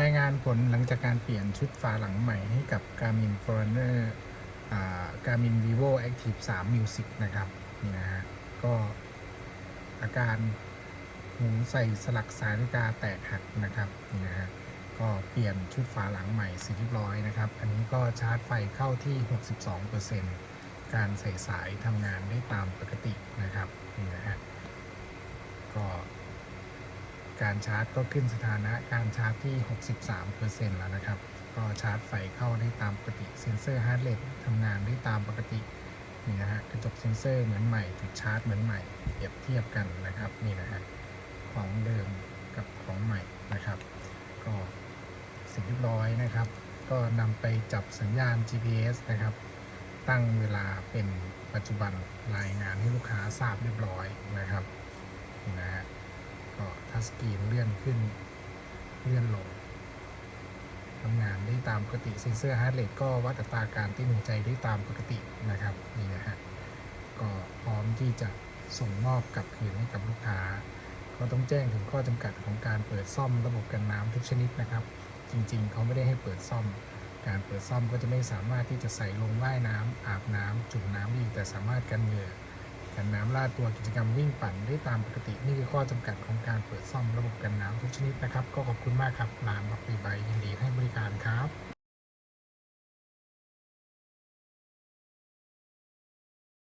รายงานผลหลังจากการเปลี่ยนชุดฝาหลังใหม่ให้กับ Garmin Forerunner Garmin Vivo Active 3 Music นะครับนี่นะฮะก็อาการหูใส่สลักสายนาฬิกาแตกหักนะครับนี่นะฮะก็เปลี่ยนชุดฝาหลังใหม่เสร็จเรียบร้อยนะครับ อันนี้ก็ชาร์จไฟเข้าที่ 62%การใส่สายทำงานได้ตามปกตินะครับนี่นะฮะก็ การชาร์จก็ขึ้นสถานะการชาร์จที่ 63%แล้วนะครับ ก็ชาร์จไฟเข้าได้ตามปกติ เซ็นเซอร์ฮาร์ดเรททำงานได้ตามปกตินี่นะฮะกระจกเซ็นเซอร์เหมือนใหม่จุดชาร์จเหมือนใหม่เปรียบเทียบกันนะครับนี่นะฮะของเดิมกับของใหม่นะครับ ก็เสร็จเรียบร้อยนะครับ ก็นำไปจับสัญญาณ GPS นะครับ ตั้งเวลาเป็นปัจจุบันรายงานให้ลูกค้าทราบเรียบร้อยนะครับ ทัชสกรีนเลื่อนขึ้นเลื่อนลงทำงานได้ตามปกติเซนเซอร์ฮาร์ดเรทก็วัดอัตราการเต้นหัวใจได้ตามปกตินะครับนี่นะฮะก็พร้อมที่จะส่งมอบกลับคืนให้กับลูกค้า ก็ต้องแจ้งถึงข้อจำกัดของการเปิดซ่อมระบบกันน้ำทุกชนิดนะครับ จริงๆ เขาไม่ได้ให้เปิดซ่อม การเปิดซ่อมก็จะไม่สามารถที่จะใส่ลงว่ายน้ำอาบน้ำจุ่มน้ำได้แต่สามารถกันเหงื่อ กันน้ำลาดตัวกิจกรรมวิ่งปั่นได้ตามปกติ นี่คือข้อจำกัดของการเปิดซ่อมระบบกันน้ำทุกชนิดนะครับ ก็ขอบคุณมากครับลานบักปีใบยินดีให้บริการครับ